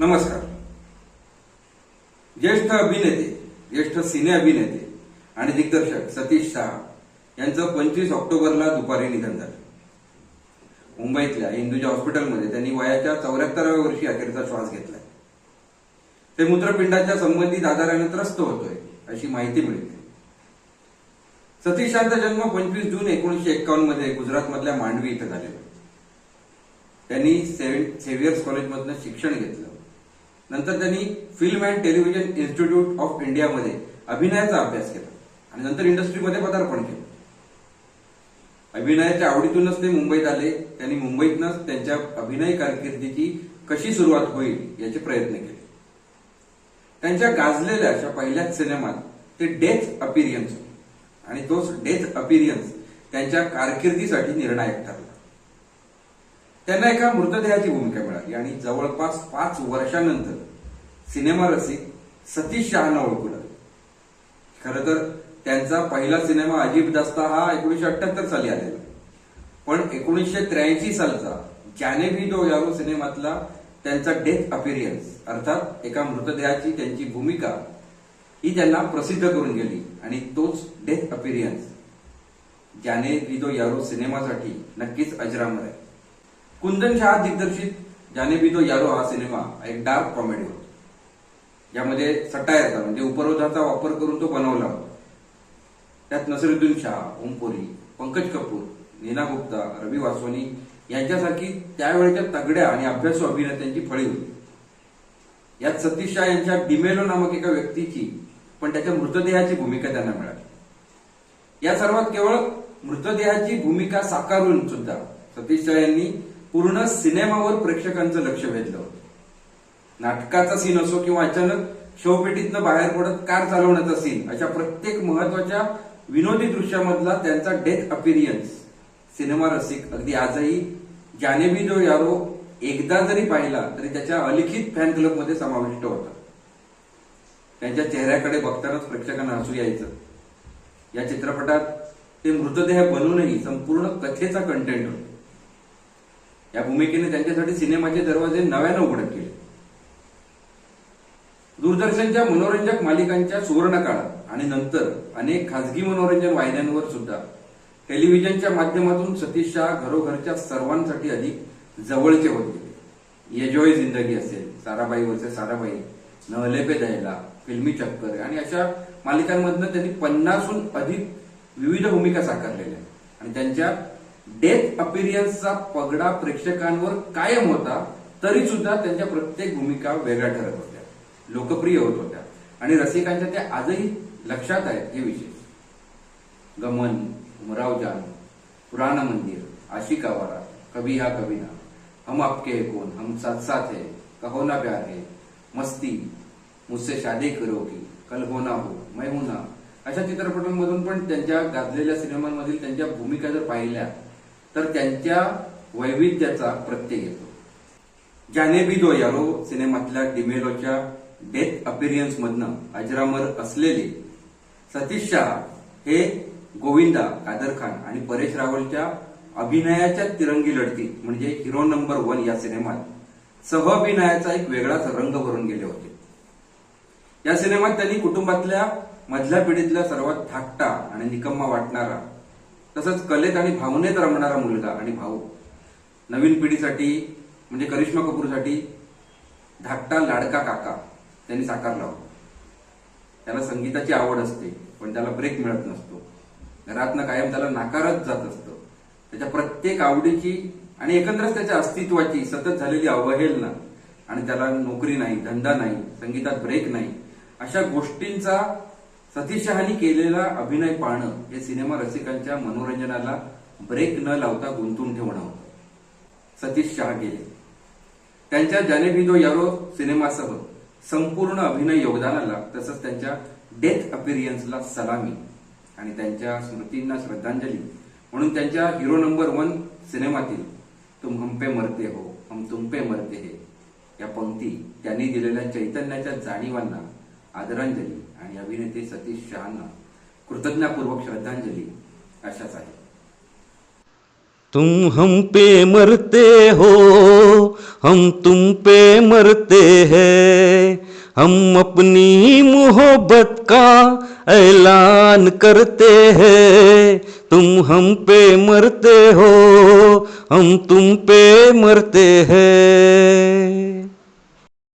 नमस्कार. ज्येष्ठ अभिनेते ज्येष्ठ सिने अभिनेते आणि दिग्दर्शक सतीश शहा यांचं पंचवीस ऑक्टोबरला दुपारी निधन झालं. मुंबईतल्या हिंदूच्या हॉस्पिटलमध्ये त्यांनी वयाच्या चौऱ्याहत्तराव्या वर्षी अखेरचा श्वास घेतलाय ते मूत्रपिंडाच्या संबंधित आजाराने त्रस्त होतोय अशी माहिती मिळते. सतीश शहाचा जन्म पंचवीस जून एकोणीसशे एक्कावन्नमध्ये गुजरातमधल्या मांडवी इथं झालेला. त्यांनी सेव्हिअर्स सेव्हियर्स कॉलेजमधनं शिक्षण घेतलं. नंतर त्यांनी film and television institute of इंडियामध्ये अभिनयाचा अभ्यास केला. आणि नंतर इंडस्ट्रीमध्ये पदार्पण केलं. अभिनयाच्या आवडीतूनच ते मुंबईत आले. त्यांनी मुंबईतनंच त्यांच्या अभिनय कारकिर्दीची कशी सुरुवात होईल याचे प्रयत्न केले. त्यांच्या गाजलेल्या अशा पहिल्याच सिनेमात ते डेथ अपिरियन्स आणि तोच डेथ अपिरियन्स त्यांच्या कारकिर्दीसाठी निर्णायक ठरला. त्यांना एका मृतदेहाची भूमिका मिळाली. आणि जवळपास पाच वर्षानंतर सिनेमा रसिक सतीश शहाना ओळखू लागले. खरं तर त्यांचा पहिला सिनेमा अजीब दास्ता हा एकोणीशे अठ्याहत्तर साली आलेला. पण एकोणीसशे त्र्याऐंशी सालचा जाने भी दो यारो सिनेमातला त्यांचा डेथ अपिरियन्स अर्थात एका मृतदेहाची त्यांची भूमिका ही त्यांना प्रसिद्ध करून गेली. आणि तोच डेथ अपिरियन्स जाने भी दो यारो सिनेमासाठी नक्कीच अजरामर आहे. कुंदन शाह दिग्दर्शित जाने भी तो यारो हा सिनेमा एक डार्क कॉमेडी होता. यामध्ये सटायरचा म्हणजे उपरोधाचा वापर करून तो बनवला होता. त्यात नसरुद्दीन शाह ओमपुरी पंकज कपूर नीना गुप्ता रवी वासवानी यांच्यासारखी त्यावेळेच्या तगड्या आणि अभ्यासू अभिनेत्यांची फळी होती. यात सतीश शाह यांच्या डिमेलो नामक एका व्यक्तीची पण त्याच्या मृतदेहाची भूमिका त्यांना मिळाली. या सर्वात केवळ मृतदेहाची भूमिका साकारून सुद्धा सतीश शाह यांनी पूर्ण सिनेमावर प्रेक्षकांचं लक्ष वेधलं होतं. नाटकाचा सीन असो किंवा अचानक शवपेटीतनं बाहेर पडत कार चालवण्याचा सीन अशा प्रत्येक महत्त्वाच्या विनोदी दृश्यामधला त्यांचा डेथ अपिरियन्स सिनेमा रसिक. अगदी आजही जानेबी जो यारो एकदा जरी पाहिला तरी त्याच्या अलिखित फॅन क्लबमध्ये समाविष्ट होता. त्यांच्या चेहऱ्याकडे बघतानाच प्रेक्षकांना हसू यायचं. या चित्रपटात ते मृतदेह बनूनही संपूर्ण कथेचा कंटेंट होता. या भूमिकेने त्यांच्यासाठी सिनेमाचे दरवाजे नव्यानं उघडत केले दूरदर्शनच्या मनोरंजक मालिकांच्या सुवर्णकाळात आणि नंतर अनेक खासगी मनोरंजन वाहिन्यांवर सुद्धा टेलिव्हिजनच्या माध्यमातून सतीश शाह घरोघरच्या सर्वांसाठी अधिक जवळचे होत. गेले जिंदगी असेल साराबाई वरचे साराबाई नहले पे द्यायला फिल्मी चक्कर आणि अशा मालिकांमधनं त्यांनी पन्नासहून अधिक विविध भूमिका साकारलेल्या आणि त्यांच्या डेथ अपिरियन्सचा पगडा प्रेक्षकांवर कायम होता तरी सुद्धा त्यांच्या प्रत्येक भूमिका वेगळ्या ठरत होत्या. लोकप्रिय होत होत्या. आणि रसिकांच्या त्या आजही लक्षात आहेत हे विशेष. गमन उमराव जान मंदिर आशिका वारा कभी हा कविना हम आपके है कोण हम साथ साथ है. कहो ना प्यार है. मस्ती मुझसे शादी करोगी कल हो ना हो मैं हूं ना. अशा चित्रपटांमधून पण त्यांच्या गाजलेल्या सिनेमांमधील त्यांच्या भूमिका जर पाहिल्या तर त्यांच्या वैविध्याचा प्रत्यय येतो. जाने बी दो यारो सिनेमातल्या डिमेलोच्या डेथ अपिरियन्स मधनं अजरामर असलेले सतीश शाह हे गोविंदा कादर खान आणि परेश रावलच्या अभिनयाच्या तिरंगी लढती म्हणजे हिरो नंबर वन या सिनेमात सहअभिनयाचा एक वेगळाच रंग भरून गेले होते. या सिनेमात त्यांनी कुटुंबातल्या मधल्या पिढीतल्या सर्वात धाकटा आणि निकम्मा वाटणारा तसंच कलेत आणि भावनेत रमणारा मुलगा आणि भाऊ. नवीन पिढीसाठी म्हणजे करिश्मा कपूरसाठी धाकटा लाडका काका त्यांनी साकारला होता. त्याला संगीताची आवड असते पण त्याला ब्रेक मिळत नसतो. घरातनं कायम त्याला नाकारत जात असतं. त्याच्या प्रत्येक आवडीची आणि एकंदरच त्याच्या अस्तित्वाची सतत झालेली अवहेलना आणि त्याला नोकरी नाही धंदा नाही संगीतात ब्रेक नाही अशा गोष्टींचा सतीश शहानी केलेला अभिनय पाहणं हे सिनेमा रसिकांच्या मनोरंजनाला ब्रेक न लावता गुंतून ठेवणं होतं. सतीश शहा गेले. त्यांच्या जाने दो यारो सिनेमासह संपूर्ण अभिनय योगदानाला तसंच त्यांच्या डेथ अपिरियन्सला सलामी आणि त्यांच्या स्मृतींना श्रद्धांजली म्हणून त्यांच्या हिरो नंबर वन सिनेमातील तुम हम मरते हो हम तुम पे मरते हे या पंक्ती त्यांनी दिलेल्या चैतन्याच्या जाणीवांना आदरांजली अभिनेते सतीश शहांना कृतज्ञतापूर्वक श्रद्धांजली अशाच आहे. तुम हम पे मरते हो, हम तुम पे मरते हैं, हम अपनी मोहब्बत का ऐलान करते हैं। तुम हम पे मरते हो, हम तुम पे मरते हैं।